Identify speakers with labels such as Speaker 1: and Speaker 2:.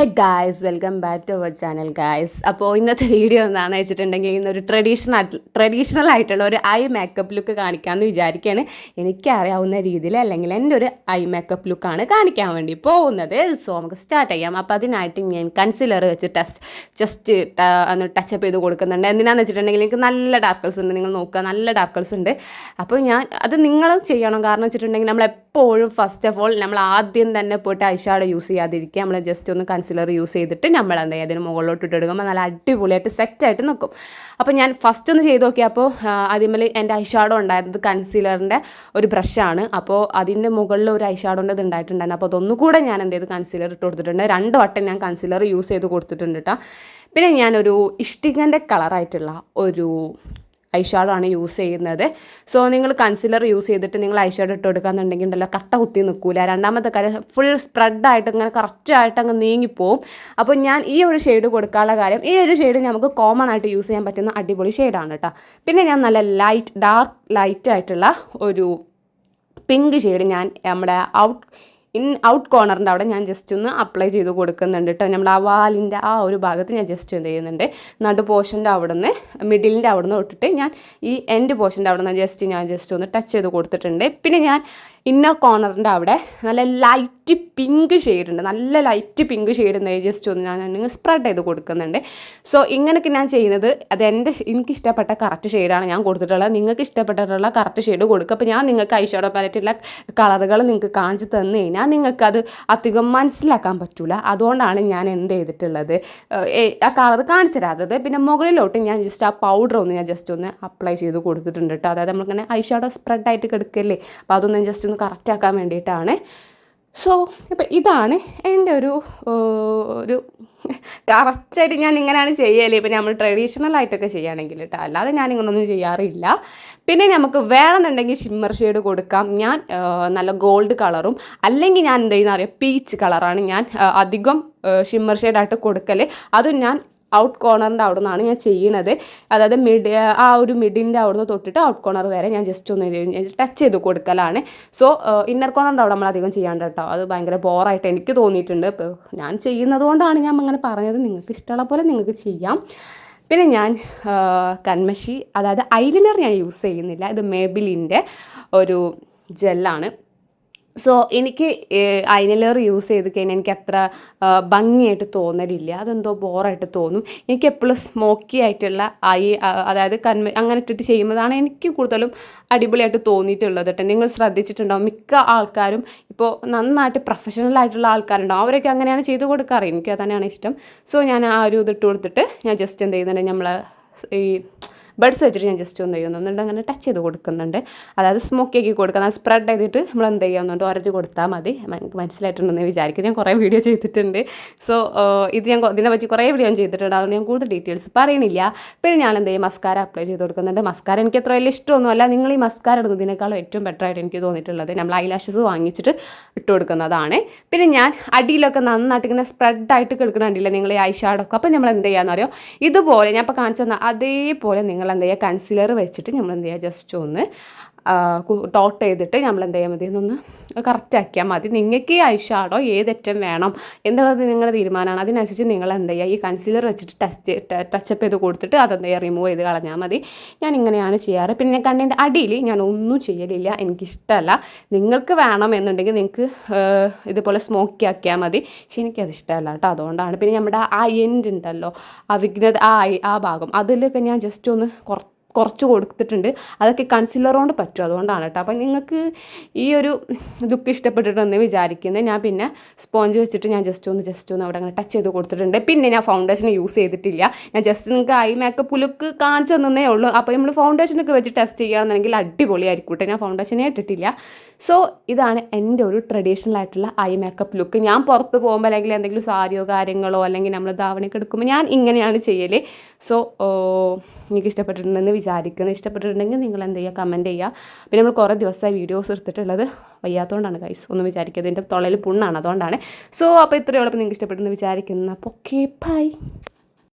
Speaker 1: Hey guys welcome back to our channel guys അപ്പോൾ ഇന്നത്തെ video എന്താണെന്ന് വെച്ചിട്ടുണ്ടെങ്കിൽ ഇന്നൊരു ട്രഡീഷണൽ ട്രഡീഷണൽ ആയിട്ടുള്ള ഒരു ഐ മേക്കപ്പ് ലുക്ക് കാണിക്കാമെന്ന് വിചാരിക്കുകയാണ് എനിക്കറിയാവുന്ന രീതിയിൽ അല്ലെങ്കിൽ എന്റെ ഒരു ഐ മേക്കപ്പ് ലുക്കാണ് കാണിക്കാൻ വേണ്ടി പോകുന്നത്. സോ നമുക്ക് സ്റ്റാർട്ട് ചെയ്യാം. അപ്പോൾ അതിനായിട്ട് ഞാൻ കൺസിലർ വെച്ച് ടച്ച് ജസ്റ്റ് ഒന്ന് ടച്ചപ്പ് ചെയ്ത് കൊടുക്കുന്നുണ്ട്. എന്തിനാണെന്ന് വെച്ചിട്ടുണ്ടെങ്കിൽ എനിക്ക് നല്ല ഡാർക്കൽസ് ഉണ്ട്. നിങ്ങൾ നോക്കുക നല്ല ഡാർക്കൽസ് ഉണ്ട്. അപ്പോൾ ഞാൻ അത് നിങ്ങൾ ചെയ്യണം. കാരണം വെച്ചിട്ടുണ്ടെങ്കിൽ നമ്മൾ എപ്പോഴും ഫസ്റ്റ് ഓഫ് ഓൾ നമ്മൾ ആദ്യം തന്നെ പോയിട്ട് ഐഷാഡോ യൂസ് ചെയ്യാതിരിക്കുക. നമ്മൾ ജസ്റ്റ് ഒന്ന് കൺസിലർ യൂസ് ചെയ്തിട്ട് നമ്മൾ എന്താ അതിന് മുകളിലോട്ട് ഇട്ടെടുക്കുമ്പോൾ നല്ല അടിപൊളിയായിട്ട് സെറ്റായിട്ട് നിൽക്കും അപ്പോൾ ഞാൻ ഫസ്റ്റ് ഒന്ന് ചെയ്ത് നോക്കിയപ്പോൾ ആദ്യമേൽ എന്റെ ഐഷാഡോ ഉണ്ടായിരുന്നത് കൺസീലറിന്റെ ഒരു ബ്രഷാണ് അപ്പോൾ അതിന്റെ മുകളിൽ ഒരു ഐഷാഡോന്റെ ഇത് ഉണ്ടായിട്ടുണ്ടായിരുന്നു. അപ്പോൾ അതൊന്നുകൂടെ ഞാൻ എന്ത് ചെയ്ത്? കൺസീലർ ഇട്ട് കൊടുത്തിട്ടുണ്ട്. രണ്ട് വട്ടം ഞാൻ കൺസീലർ യൂസ് ചെയ്ത് കൊടുത്തിട്ടുണ്ട് കേട്ടോ പിന്നെ ഞാനൊരു ഇഷ്ടികന്റെ കളറായിട്ടുള്ള ഒരു ഐഷാഡോ ആണ് യൂസ് ചെയ്യുന്നത്. സോ നിങ്ങൾ കൺസിലർ യൂസ് ചെയ്തിട്ട് നിങ്ങൾ ഐഷാഡോ ഇട്ട് കൊടുക്കാന്നുണ്ടെങ്കിൽ ഉണ്ടല്ലോ കട്ട കുത്തി നിൽക്കില്ല രണ്ടാമത്തെ കാര്യം ഫുൾ സ്പ്രെഡായിട്ട് ഇങ്ങനെ കറക്റ്റായിട്ട് അങ്ങ് നീങ്ങിപ്പോവും. അപ്പോൾ ഞാൻ ഈ ഒരു ഷെയ്ഡ് കൊടുക്കാനുള്ള കാര്യം ഈ ഒരു ഷെയ്ഡ് നമുക്ക് കോമൺ ആയിട്ട് യൂസ് ചെയ്യാൻ പറ്റുന്ന അടിപൊളി ഷെയ്ഡാണ് കേട്ടോ പിന്നെ ഞാൻ നല്ല ലൈറ്റ് ഡാർക്ക് ലൈറ്റ് ആയിട്ടുള്ള ഒരു പിങ്ക് ഷെയ്ഡ് ഞാൻ നമ്മുടെ ഔട്ട് ഇൻ ഔട്ട് കോർണറിന്റെ അവിടെ ഞാൻ ജസ്റ്റ് ഒന്ന് അപ്ലൈ ചെയ്ത് കൊടുക്കുന്നുണ്ട് കേട്ടോ നമ്മൾ ആ വാലിന്റെ ആ ഒരു ഭാഗത്ത് ഞാൻ ജസ്റ്റ് എന്ത് ചെയ്യുന്നുണ്ട് നടു പോർഷന്റെ അവിടെ നിന്ന് മിഡിലിന്റെ അവിടെ നിന്ന് തൊട്ടിട്ട് ഞാൻ ഈ എൻഡ് പോർഷന്റെ അവിടെ നിന്ന് ജസ്റ്റ് ഞാൻ ജസ്റ്റ് ഒന്ന് ടച്ച് ചെയ്ത് കൊടുത്തിട്ടുണ്ട്. പിന്നെ ഞാൻ ഇന്നർ കോർണറിന്റെ അവിടെ നല്ല ലൈറ്റ് പിങ്ക് ഷെയ്ഡ് ഉണ്ട്. നല്ല ലൈറ്റ് പിങ്ക് ഷെയ്ഡ് ജസ്റ്റ് ഒന്ന് ഞാൻ നിങ്ങൾ സ്പ്രെഡ് ചെയ്ത് കൊടുക്കുന്നുണ്ട്. സോ ഇങ്ങനെയൊക്കെ ഞാൻ ചെയ്യുന്നത് അത് എന്റെ എനിക്ക് ഇഷ്ടപ്പെട്ട കറക്റ്റ് ഷെയ്ഡാണ് ഞാൻ കൊടുത്തിട്ടുള്ളത്. നിങ്ങൾക്ക് ഇഷ്ടപ്പെട്ടിട്ടുള്ള കറക്റ്റ് ഷെയ്ഡ് കൊടുക്കുക അപ്പോൾ ഞാൻ നിങ്ങൾക്ക് ഐഷോഡോ പാലറ്റുള്ള കളറുകൾ നിങ്ങൾക്ക് കാണിച്ച് തന്നു കഴിഞ്ഞാൽ അത് അധികം മനസ്സിലാക്കാൻ പറ്റില്ല അതുകൊണ്ടാണ് ഞാൻ എന്ത് ചെയ്തിട്ടുള്ളത്. ആ കളർ കാണിച്ചു തരാത്തത്. പിന്നെ മുകളിലോട്ട് ഞാൻ ജസ്റ്റ് ആ പൗഡർ ഒന്ന് ഞാൻ ജസ്റ്റ് ഒന്ന് അപ്ലൈ ചെയ്ത് കൊടുത്തിട്ടുണ്ട് കേട്ടോ അതായത് നമ്മളിങ്ങനെ ഐഷാഡോ സ്പ്രെഡായിട്ട് കിടക്കല്ലേ? അപ്പോൾ അതൊന്ന് ജസ്റ്റ് ഒന്ന് കറക്റ്റാക്കാൻ വേണ്ടിയിട്ടാണ്. സോ ഇപ്പം ഇതാണ് എന്റെ ഒരു ഒരു കറക്റ്റായിട്ട് ഞാൻ ഇങ്ങനെയാണ് ചെയ്യൽ. ഇപ്പം നമ്മൾ ട്രഡീഷണൽ ആയിട്ടൊക്കെ ചെയ്യുകയാണെങ്കിൽ കേട്ടോ അല്ലാതെ ഞാൻ ഇങ്ങനൊന്നും ചെയ്യാറില്ല. പിന്നെ നമുക്ക് വേണമെന്നുണ്ടെങ്കിൽ ഷിമ്മർ ഷെയ്ഡ് കൊടുക്കാം. ഞാൻ നല്ല ഗോൾഡ് കളറും അല്ലെങ്കിൽ ഞാൻ എന്ത് ചെയ്യുന്ന അറിയാം പീച്ച് കളറാണ് ഞാൻ അധികം ഷിമ്മർ ഷെയ്ഡായിട്ട് കൊടുക്കൽ അതും ഞാൻ ഔട്ട് കോർണറിന്റെ അവിടെ നിന്നാണ് ഞാൻ ചെയ്യുന്നത് അതായത് മിഡ് ആ ഒരു മിഡിന്റെ അവിടെ നിന്ന് തൊട്ടിട്ട് ഔട്ട് കോർണർ വരെ ഞാൻ ജസ്റ്റ് ഒന്ന് ടച്ച് ചെയ്ത് കൊടുക്കലാണ്. സോ ഇന്നർ കോർണറിന്റെ അവിടെ നമ്മൾ അധികം ചെയ്യാണ്ട് കേട്ടോ. അത് ഭയങ്കര ബോറായിട്ട് എനിക്ക് തോന്നിയിട്ടുണ്ട്. ഞാൻ ചെയ്യുന്നത് കൊണ്ടാണ് ഞാൻ അങ്ങനെ പറഞ്ഞത്. നിങ്ങൾക്ക് ഇഷ്ടമുള്ള പോലെ നിങ്ങൾക്ക് ചെയ്യാം. പിന്നെ ഞാൻ കൺമഷി അതായത് ഐലിനർ ഞാൻ യൂസ് ചെയ്യുന്നില്ല. ഇത് മേബിലിന്റെ ഒരു ജെല്ലാണ് സോ എനിക്ക് ഐനലർ യൂസ് ചെയ്ത് കഴിഞ്ഞാൽ എനിക്ക് അത്ര ഭംഗിയായിട്ട് തോന്നലില്ല. അതെന്തോ ബോറായിട്ട് തോന്നും. എനിക്ക് എപ്പോഴും സ്മോക്കി ആയിട്ടുള്ള ഐ അതായത് കൺവെ അങ്ങനെ ഇട്ടിട്ട് ചെയ്യുന്നതാണ് എനിക്ക് കൂടുതലും അടിപൊളിയായിട്ട് തോന്നിയിട്ടുള്ളത് കേട്ടോ. നിങ്ങൾ ശ്രദ്ധിച്ചിട്ടുണ്ടാവും മിക്ക ആൾക്കാരും ഇപ്പോൾ നന്നായിട്ട് പ്രൊഫഷണൽ ആയിട്ടുള്ള ആൾക്കാരുണ്ടാവും അവരൊക്കെ അങ്ങനെയാണ് ചെയ്ത് കൊടുക്കാറ്. എനിക്ക് തന്നെയാണ് ഇഷ്ടം. സോ ഞാൻ ആ ഒരു ഇതിട്ട് കൊടുത്തിട്ട് ഞാൻ ജസ്റ്റ് എന്ത് ചെയ്യുന്നുണ്ട്? നമ്മൾ ഈ ബഡ്സ് വെച്ചിട്ട് ഞാൻ ജസ്റ്റ് ഒന്ന് ചെയ്യുന്നുണ്ട് അങ്ങനെ ടച്ച് ചെയ്ത് കൊടുക്കുന്നുണ്ട്. അതായത് സ്മോക്കി ആക്കി കൊടുക്കുന്നത് സ്പ്രെഡ് ചെയ്തിട്ട് നമ്മൾ എന്ത് ചെയ്യുന്നുണ്ട് ഒരച്ച് കൊടുത്താൽ മതി. എനിക്ക് മനസ്സിലായിട്ടുണ്ടെന്ന് വിചാരിക്കും ഞാൻ കുറേ വീഡിയോ ചെയ്തിട്ടുണ്ട്. സോ ഇത് ഞാൻ ഇതിനെ പറ്റി കുറേ വീഡിയോ ഞാൻ ചെയ്തിട്ടുണ്ട്. അതുകൊണ്ട് ഞാൻ കൂടുതൽ ഡീറ്റെയിൽസ് പറയുന്നില്ല പിന്നെ ഞാൻ എന്ത് ചെയ്യും? മസ്കാര അപ്ലൈ ചെയ്ത് കൊടുക്കുന്നുണ്ട്. മസ്കാര എനിക്ക് അത്ര വലിയ ഇഷ്ടമൊന്നുമല്ല. നിങ്ങൾ ഈ മസ്കാര ഇടുന്നതിനേക്കാളും ഏറ്റവും ബെറ്റർ ആയിട്ട് എനിക്ക് തോന്നിയിട്ടുള്ളത് നമ്മൾ ഐലാഷസ് വാങ്ങിച്ചിട്ട് ഇട്ട് കൊടുക്കുന്നതാണ്. പിന്നെ ഞാൻ അടിയിലൊക്കെ നന്നായിട്ട് ഇങ്ങനെ സ്പ്രെഡായിട്ട് കിടക്കണുണ്ടല്ലേ നിങ്ങൾ ഈ ഐ ഷാഡൊക്കെ അപ്പോൾ നമ്മൾ എന്ത് ചെയ്യാന്ന് അറിയോ? ഇതുപോലെ ഞാൻ ഇപ്പോൾ കാണിച്ചു തന്ന അതേപോലെ നിങ്ങൾ എന്ത് ചെയ്യുക കൺസീലർ വെച്ചിട്ട് നമ്മൾ എന്ത് ചെയ്യുക ജസ്റ്റ് ഒന്ന് ടോട്ട് ചെയ്തിട്ട് നമ്മൾ എന്ത് ചെയ്യാൻ മതി? എന്നൊന്ന് കറക്റ്റാക്കിയാൽ മതി. നിങ്ങൾക്ക് ഈ ഐഷാഡോ ഏതറ്റം വേണം എന്നുള്ളത് നിങ്ങളുടെ തീരുമാനമാണ്. അതിനനുസരിച്ച് നിങ്ങൾ എന്ത് ചെയ്യുക ഈ കൺസീലർ വെച്ചിട്ട് ടച്ച് ടച്ചപ്പ് ചെയ്ത് കൊടുത്തിട്ട് അതെന്ത് ചെയ്യുക റിമൂവ് ചെയ്ത് കളഞ്ഞാൽ മതി. ഞാൻ ഇങ്ങനെയാണ് ചെയ്യാറ്. പിന്നെ കണ്ണിന്റെ അടിയിൽ ഞാൻ ഒന്നും ചെയ്യലില്ല. എനിക്കിഷ്ടമല്ല നിങ്ങൾക്ക് വേണം എന്നുണ്ടെങ്കിൽ നിങ്ങൾക്ക് ഇതുപോലെ സ്മോക്കി ആക്കിയാൽ മതി. പക്ഷെ എനിക്കത് ഇഷ്ടമല്ല കേട്ടോ. അതുകൊണ്ടാണ്. പിന്നെ നമ്മുടെ ആ എൻഡ് ഉണ്ടല്ലോ. ആ വിഗ്നഡ് ആ ആ ഭാഗം. അതിലൊക്കെ ഞാൻ ജസ്റ്റ് ഒന്ന് കുറച്ച് കുറച്ച് കൊടുത്തിട്ടുണ്ട്. അതൊക്കെ കൺസിലർ കൊണ്ട് പറ്റും അതുകൊണ്ടാണ് കേട്ടോ. അപ്പം നിങ്ങൾക്ക് ഈ ഒരു ലുക്ക് ഇഷ്ടപ്പെട്ടിട്ടെന്ന് വിചാരിക്കുന്നത് ഞാൻ പിന്നെ സ്പോഞ്ച് വെച്ചിട്ട് ഞാൻ ജസ്റ്റ് ഒന്ന് ജസ്റ്റ് ഒന്ന് അവിടെ അങ്ങനെ ടച്ച് ചെയ്ത് കൊടുത്തിട്ടുണ്ട്. പിന്നെ ഞാൻ ഫൗണ്ടേഷൻ യൂസ് ചെയ്തിട്ടില്ല. ഞാൻ ജസ്റ്റ് നിങ്ങൾക്ക് ഐ മേക്കപ്പ് ലുക്ക് കാണിച്ചു തന്നേ ഉള്ളൂ. അപ്പോൾ നമ്മൾ ഫൗണ്ടേഷനൊക്കെ വെച്ച് ടെസ്റ്റ് ചെയ്യുകയാണെന്നുണ്ടെങ്കിൽ അടിപൊളിയായിരിക്കും കേട്ടോ. ഞാൻ ഫൗണ്ടേഷനേ ഇട്ടിട്ടില്ല. സോ ഇതാണ് എന്റെ ഒരു ട്രഡീഷണൽ ആയിട്ടുള്ള ഐ മേക്കപ്പ് ലുക്ക് ഞാൻ പുറത്ത് പോകുമ്പോൾ അല്ലെങ്കിൽ എന്തെങ്കിലും സാരിയോ കാര്യങ്ങളോ അല്ലെങ്കിൽ നമ്മൾ ധാവണയൊക്കെ എടുക്കുമ്പോൾ ഞാൻ ഇങ്ങനെയാണ് ചെയ്യൽ സോ എനിക്ക് ഇഷ്ടപ്പെട്ടിട്ടുണ്ടെന്ന് വിചാരിക്കുന്നത് ഇഷ്ടപ്പെട്ടിട്ടുണ്ടെങ്കിൽ നിങ്ങൾ എന്ത് ചെയ്യുക? കമന്റ് ചെയ്യുക. പിന്നെ നമ്മൾ കുറേ ദിവസമായി വീഡിയോസ് എടുത്തിട്ടുള്ളത് വയ്യാത്തതുകൊണ്ടാണ് ഗൈസ് ഒന്നും വിചാരിക്കുന്നത് എന്റെ തൊള്ളയിൽ പുണ്ണാണ് അതുകൊണ്ടാണ്. സോ അപ്പോൾ ഇത്രയേ ഉള്ളൂ. നിങ്ങൾക്ക് ഇഷ്ടപ്പെട്ടെന്ന് വിചാരിക്കുന്നു. അപ്പോൾ ഓക്കെ ബൈ